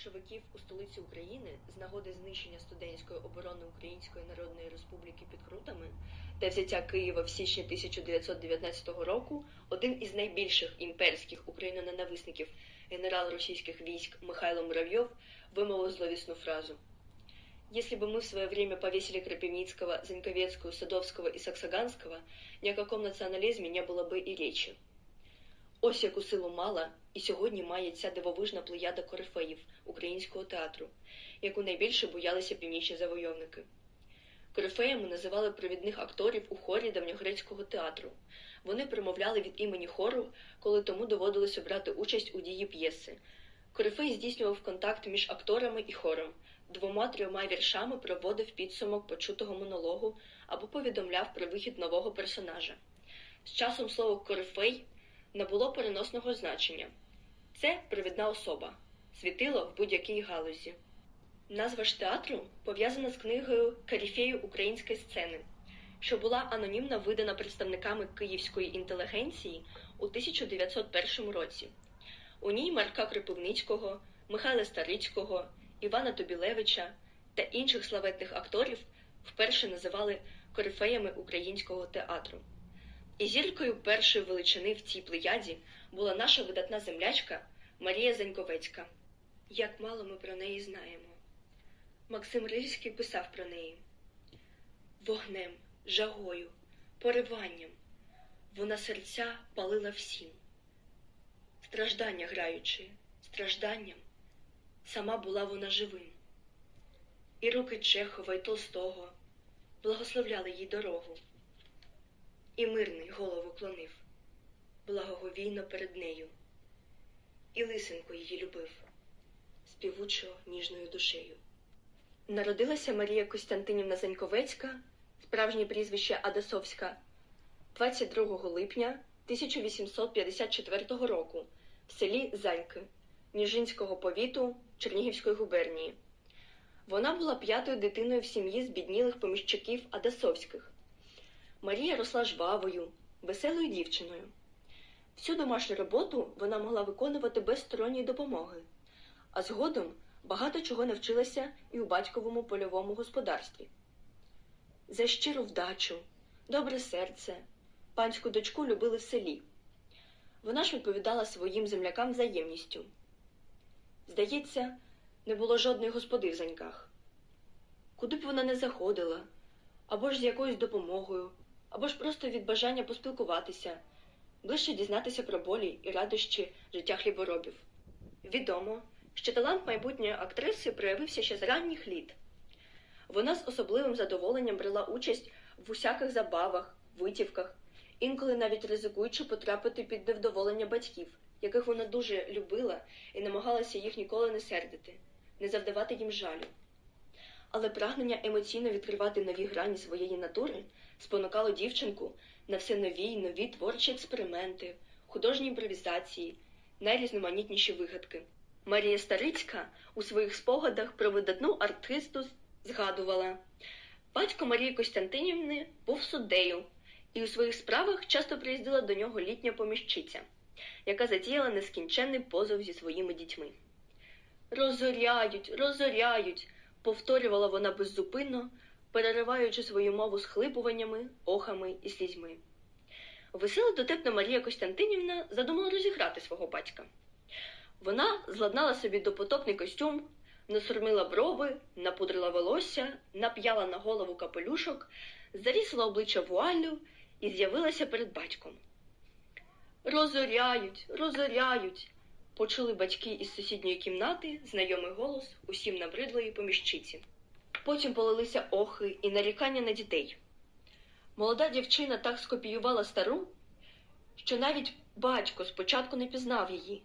більшовиків у столиці України з нагоди знищення студентської оборони Української Народної Республіки під Крутами та взяття Києва в січні 1919 року один із найбільших імперських україноненависників генерал російських військ Михайло Муравйов вимовив зловісну фразу. Если бы мы в свое время повесили Крапивницкого, Заньковецкую, Садовского и Саксаганского, ни о каком націоналізмі не було би і речі. Ось яку силу мала і сьогодні має ця дивовижна плеяда корифеїв українського театру, яку найбільше боялися північні завойовники. Корифеями називали провідних акторів у хорі давньогрецького театру. Вони промовляли від імені хору, коли тому доводилося брати участь у дії п'єси. Корифей здійснював контакт між акторами і хором, двома-трьома віршами проводив підсумок почутого монологу або повідомляв про вихід нового персонажа. З часом слово корифей набуло переносного значення. Це провідна особа, світило в будь-якій галузі. Назва ж театру пов'язана з книгою Каріфею української сцени, що була анонімно видана представниками київської інтелігенції у 1901 році. У ній Марка Кропивницького, Михайла Старицького, Івана Тобілевича та інших славетних акторів вперше називали корифеями українського театру. І зіркою першої величини в цій плеяді була наша видатна землячка Марія Заньковецька. Як мало ми про неї знаємо. Максим Рильський писав про неї вогнем, жагою, пориванням вона серця палила всім. Страждання граючи, стражданням, сама була вона живим. І руки Чехова й Толстого благословляли їй дорогу. І мирний голову клонив, благоговійно перед нею, і лисенко її любив, співучо ніжною душею. Народилася Марія Костянтинівна Заньковецька, справжнє прізвище Адасовська, 22 липня 1854 року в селі Заньки Ніжинського повіту Чернігівської губернії. Вона була п'ятою дитиною в сім'ї збіднілих поміщиків Адасовських. Марія росла жвавою, веселою дівчиною. Всю домашню роботу вона могла виконувати без сторонньої допомоги, а згодом багато чого навчилася і у батьковому польовому господарстві. За щиру вдачу, добре серце, панську дочку любили в селі. Вона ж відповідала своїм землякам взаємністю. Здається, не було жодної господи в заньках. Куди б вона не заходила, або ж з якоюсь допомогою, або ж просто від бажання поспілкуватися, ближче дізнатися про болі і радощі життя хліборобів. Відомо, що талант майбутньої актриси проявився ще з ранніх літ. Вона з особливим задоволенням брала участь в усяких забавах, витівках, інколи навіть ризикуючи потрапити під невдоволення батьків, яких вона дуже любила і намагалася їх ніколи не сердити, не завдавати їм жалю. Але прагнення емоційно відкривати нові грані своєї натури спонукало дівчинку на все нові й нові творчі експерименти, художні імпровізації, найрізноманітніші вигадки. Марія Старицька у своїх спогадах про видатну артисту згадувала батько Марії Костянтинівни був суддею, і у своїх справах часто приїздила до нього літня поміщиця, яка затіяла нескінченний позов зі своїми дітьми. Розоряють, розоряють, повторювала вона беззупинно, перериваючи свою мову схлипуваннями, охами і слізьми. Весела дотепна Марія Костянтинівна задумала розіграти свого батька. Вона зладнала собі допотопний костюм, насурмила брови, напудрила волосся, нап'яла на голову капелюшок, зарісила обличчя вуаллю і з'явилася перед батьком. Розоряють, розоряють, почули батьки із сусідньої кімнати знайомий голос усім набридлої поміщиці. Потім полилися охи і нарікання на дітей. Молода дівчина так скопіювала стару, що навіть батько спочатку не пізнав її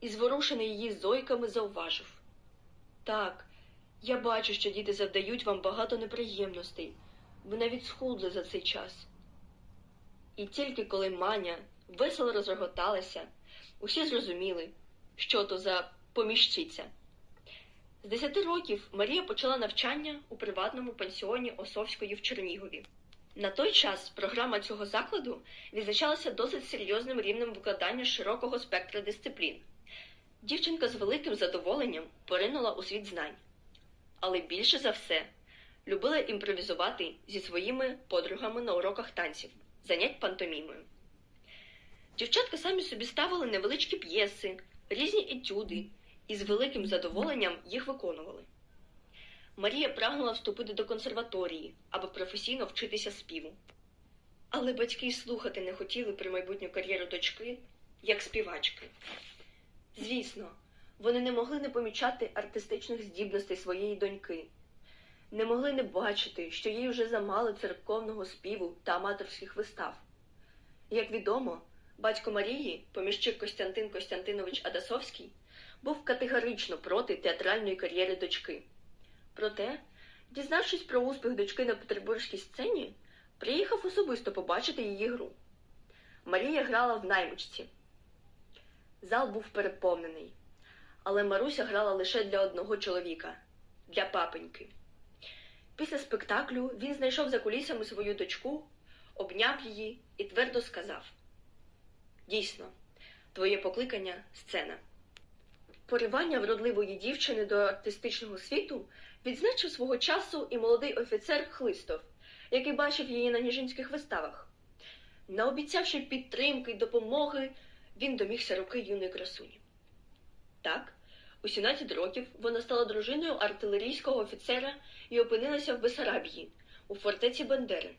і, зворушений її зойками, зауважив Так, я бачу, що діти завдають вам багато неприємностей, ви навіть схудли за цей час. І тільки коли Маня весело розроготалася, усі зрозуміли, що то за поміщиця. З десяти років Марія почала навчання у приватному пансіоні Осовської в Чернігові. На той час програма цього закладу відзначалася досить серйозним рівнем викладання широкого спектра дисциплін. Дівчинка з великим задоволенням поринула у світ знань, але більше за все любила імпровізувати зі своїми подругами на уроках танців, занять пантомімою. Дівчатка самі собі ставили невеличкі п'єси, різні етюди і з великим задоволенням їх виконували. Марія прагнула вступити до консерваторії, аби професійно вчитися співу. Але батьки слухати не хотіли про майбутню кар'єру дочки як співачки. Звісно, вони не могли не помічати артистичних здібностей своєї доньки, не могли не бачити, що їй вже замало церковного співу та аматорських вистав. Як відомо, батько Марії, поміщик Костянтин Костянтинович Адасовський, був категорично проти театральної кар'єри дочки. Проте, дізнавшись про успіх дочки на петербурзькій сцені, приїхав особисто побачити її гру. Марія грала в наймичці. Зал був переповнений, але Маруся грала лише для одного чоловіка для папеньки. Після спектаклю він знайшов за кулісами свою дочку, обняв її і твердо сказав: Дійсно, твоє покликання сцена. Поривання вродливої дівчини до артистичного світу відзначив свого часу і молодий офіцер Хлистов, який бачив її на ніжинських виставах. Наобіцявши підтримки й допомоги, він домігся руки юної красуні. Так, у 17 років вона стала дружиною артилерійського офіцера і опинилася в Бесарабії, у фортеці Бандери.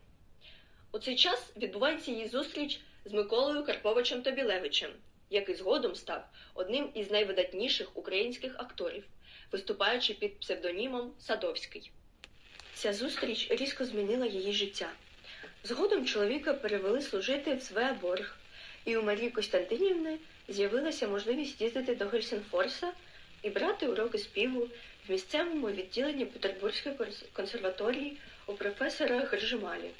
У цей час відбувається її зустріч з Миколою Карповичем Тобілевичем, який згодом став одним із найвидатніших українських акторів, виступаючи під псевдонімом Садовський. Ця зустріч різко змінила її життя. Згодом чоловіка перевели служити в Свеаборг, і у Марії Костянтинівни з'явилася можливість їздити до Гельсінфорса і брати уроки співу в місцевому відділенні Петербурзької консерваторії у професора Гржималі.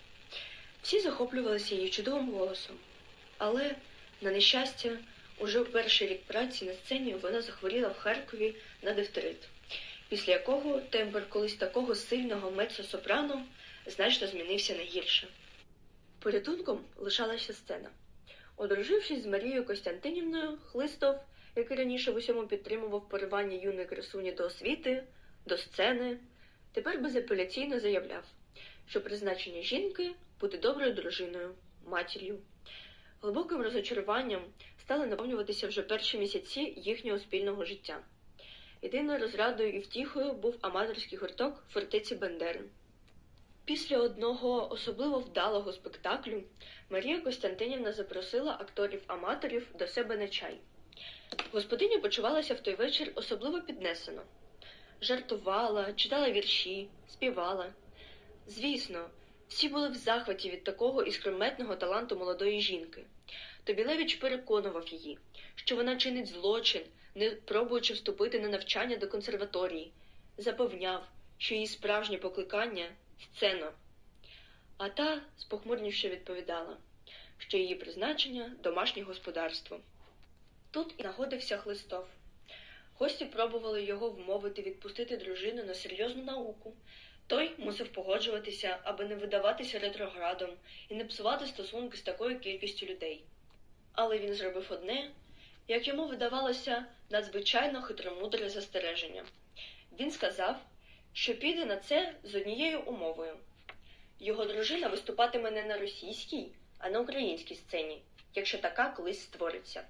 Всі захоплювалися її чудовим голосом, але, на нещастя, уже у перший рік праці на сцені вона захворіла в Харкові на дифтерит, після якого тембр колись такого сильного меццо-сопрано значно змінився на гірше. Порятунком лишалася сцена. Одружившись з Марією Костянтинівною, Хлистов, який раніше в усьому підтримував поривання юної красуні до освіти, до сцени, тепер безапеляційно заявляв, що призначення жінки бути доброю дружиною, матір'ю. Глибоким розочаруванням стали наповнюватися вже перші місяці їхнього спільного життя. Єдиною розрадою і втіхою був аматорський гурток фортеці Бендери. Після одного особливо вдалого спектаклю Марія Костянтинівна запросила акторів-аматорів до себе на чай. Господиня почувалася в той вечір особливо піднесено. Жартувала, читала вірші, співала. Звісно, всі були в захваті від такого іскрометного таланту молодої жінки. Тобілевич переконував її, що вона чинить злочин, не пробуючи вступити на навчання до консерваторії, запевняв, що її справжнє покликання сцена. А та спохмурніше відповідала, що її призначення домашнє господарство. Тут і нагодився Хлистов. Гості пробували його вмовити відпустити дружину на серйозну науку. Той мусив погоджуватися, аби не видаватися ретроградом і не псувати стосунки з такою кількістю людей. Але він зробив одне, як йому видавалося, надзвичайно хитромудре застереження. Він сказав, що піде на це з однією умовою його дружина виступатиме не на російській, а на українській сцені, якщо така колись створиться.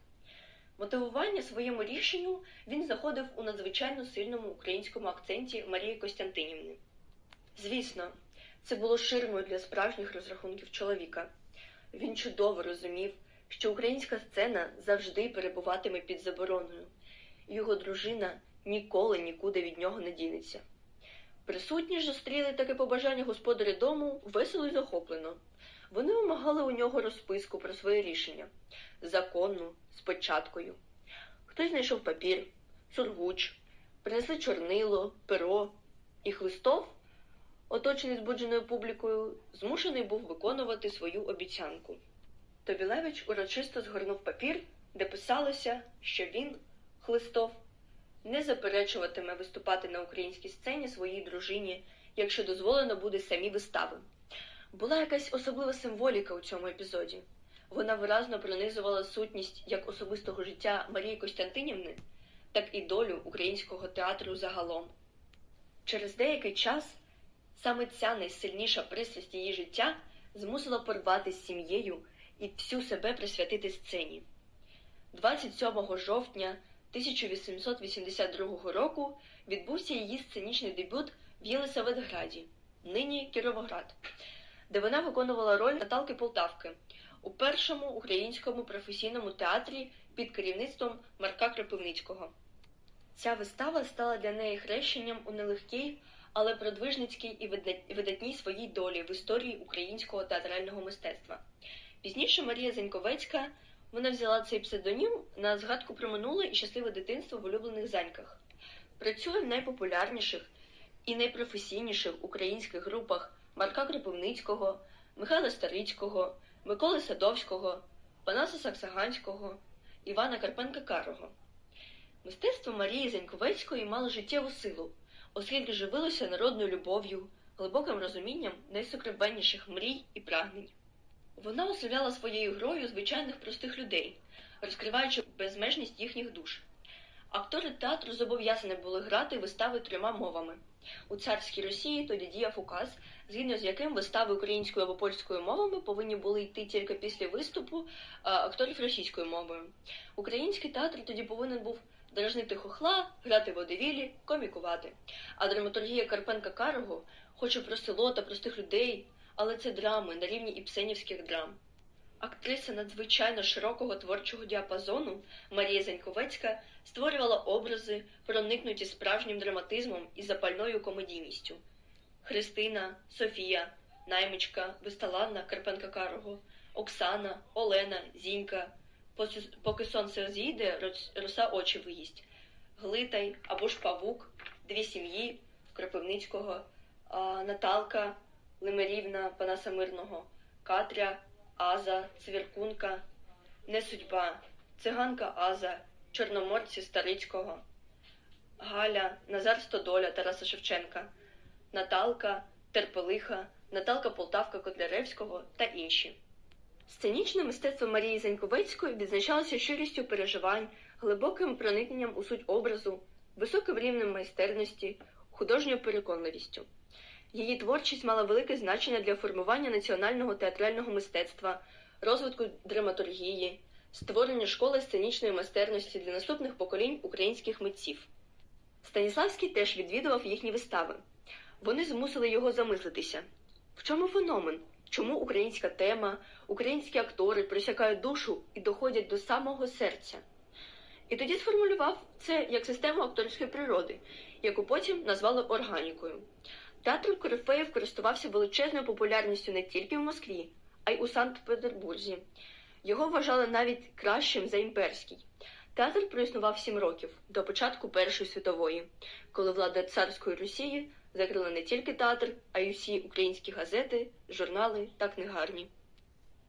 Мотивування своєму рішенню він заходив у надзвичайно сильному українському акценті Марії Костянтинівни. Звісно, це було ширмою для справжніх розрахунків чоловіка. Він чудово розумів, що українська сцена завжди перебуватиме під забороною, і його дружина ніколи нікуди від нього не дінеться. Присутні ж зустріли таке побажання господаря дому весело й захоплено. Вони вимагали у нього розписку про своє рішення законну, з початкою. Хтось знайшов папір, сургуч, принесли чорнило, перо, і Хлистов, оточений збудженою публікою, змушений був виконувати свою обіцянку. Тобілевич урочисто згорнув папір, де писалося, що він, Хлистов, не заперечуватиме виступати на українській сцені своїй дружині, якщо дозволено буде самі вистави. Була якась особлива символіка у цьому епізоді. Вона виразно пронизувала сутність як особистого життя Марії Костянтинівни, так і долю українського театру загалом. Через деякий час саме ця найсильніша пристрасть її життя змусила порвати з сім'єю і всю себе присвятити сцені. 27 жовтня 1882 року відбувся її сценічний дебют в Єлисаветграді, нині Кіровоград, де вона виконувала роль Наталки Полтавки у першому українському професійному театрі під керівництвом Марка Кропивницького. Ця вистава стала для неї хрещенням у нелегкій, але продвижницькій і видатній своїй долі в історії українського театрального мистецтва. Пізніше Марія Заньковецька вона взяла цей псевдонім на згадку про минуле і щасливе дитинство в улюблених заньках. Працює в найпопулярніших і найпрофесійніших українських групах Марка Кропивницького, Михайла Старицького, Миколи Садовського, Панаса Саксаганського, Івана Карпенка Карого. Мистецтво Марії Заньковецької мало життєву силу, оскільки живилося народною любов'ю, глибоким розумінням найсокровенніших мрій і прагнень. Вона осявляла своєю грою звичайних простих людей, розкриваючи безмежність їхніх душ. Актори театру зобов'язані були грати вистави трьома мовами. У царській Росії тоді діяв указ, згідно з яким вистави українською або польською мовами повинні були йти тільки після виступу акторів російською мовою. Український театр тоді повинен був дражнити хохла, грати водевілі, комікувати. А драматургія Карпенка Карого хоче про село та простих людей, але це драми на рівні іпсенівських драм. Актриса надзвичайно широкого творчого діапазону Марія Заньковецька створювала образи, проникнуті справжнім драматизмом і запальною комедійністю. Христина, Софія, Наймичка, Висталанна Карпенка Карого, Оксана, Олена, Зінька, поки сонце зійде, роса очі виїсть, Глитай або ж Павук, дві сім'ї Кропивницького, Наталка, Лимерівна, Панаса Мирного, Катря, Аза, Цвіркунка, Несудьба, Циганка Аза, Чорноморці Старицького, Галя, Назар Стодоля Тараса Шевченка, Наталка, Терпелиха, Наталка Полтавка Котляревського та інші. Сценічне мистецтво Марії Заньковецької відзначалося щирістю переживань, глибоким проникненням у суть образу, високим рівнем майстерності, художньою переконливістю. Її творчість мала велике значення для формування національного театрального мистецтва, розвитку драматургії, створення школи сценічної майстерності для наступних поколінь українських митців. Станіславський теж відвідував їхні вистави. Вони змусили його замислитися. В чому феномен? Чому українська тема, українські актори присякають душу і доходять до самого серця? І тоді сформулював це як систему акторської природи, яку потім назвали органікою. Театр Корифеїв користувався величезною популярністю не тільки в Москві, а й у Санкт-Петербурзі. Його вважали навіть кращим за імперський. Театр проіснував сім років до початку Першої світової, коли влада царської Росії закрила не тільки театр, а й усі українські газети, журнали та книгарні.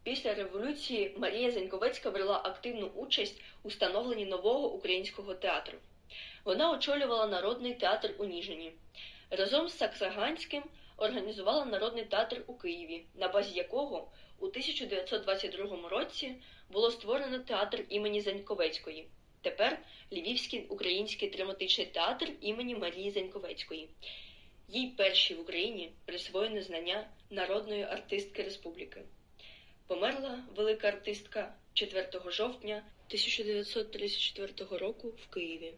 Після революції Марія Заньковецька брала активну участь у становленні нового українського театру. Вона очолювала народний театр у Ніжині. Разом з Саксаганським організувала народний театр у Києві, на базі якого у 1922 році було створено театр імені Заньковецької. Тепер Львівський український драматичний театр імені Марії Заньковецької. Їй першій в Україні присвоєне знання народної артистки республіки. Померла велика артистка 4 жовтня 1934 року в Києві.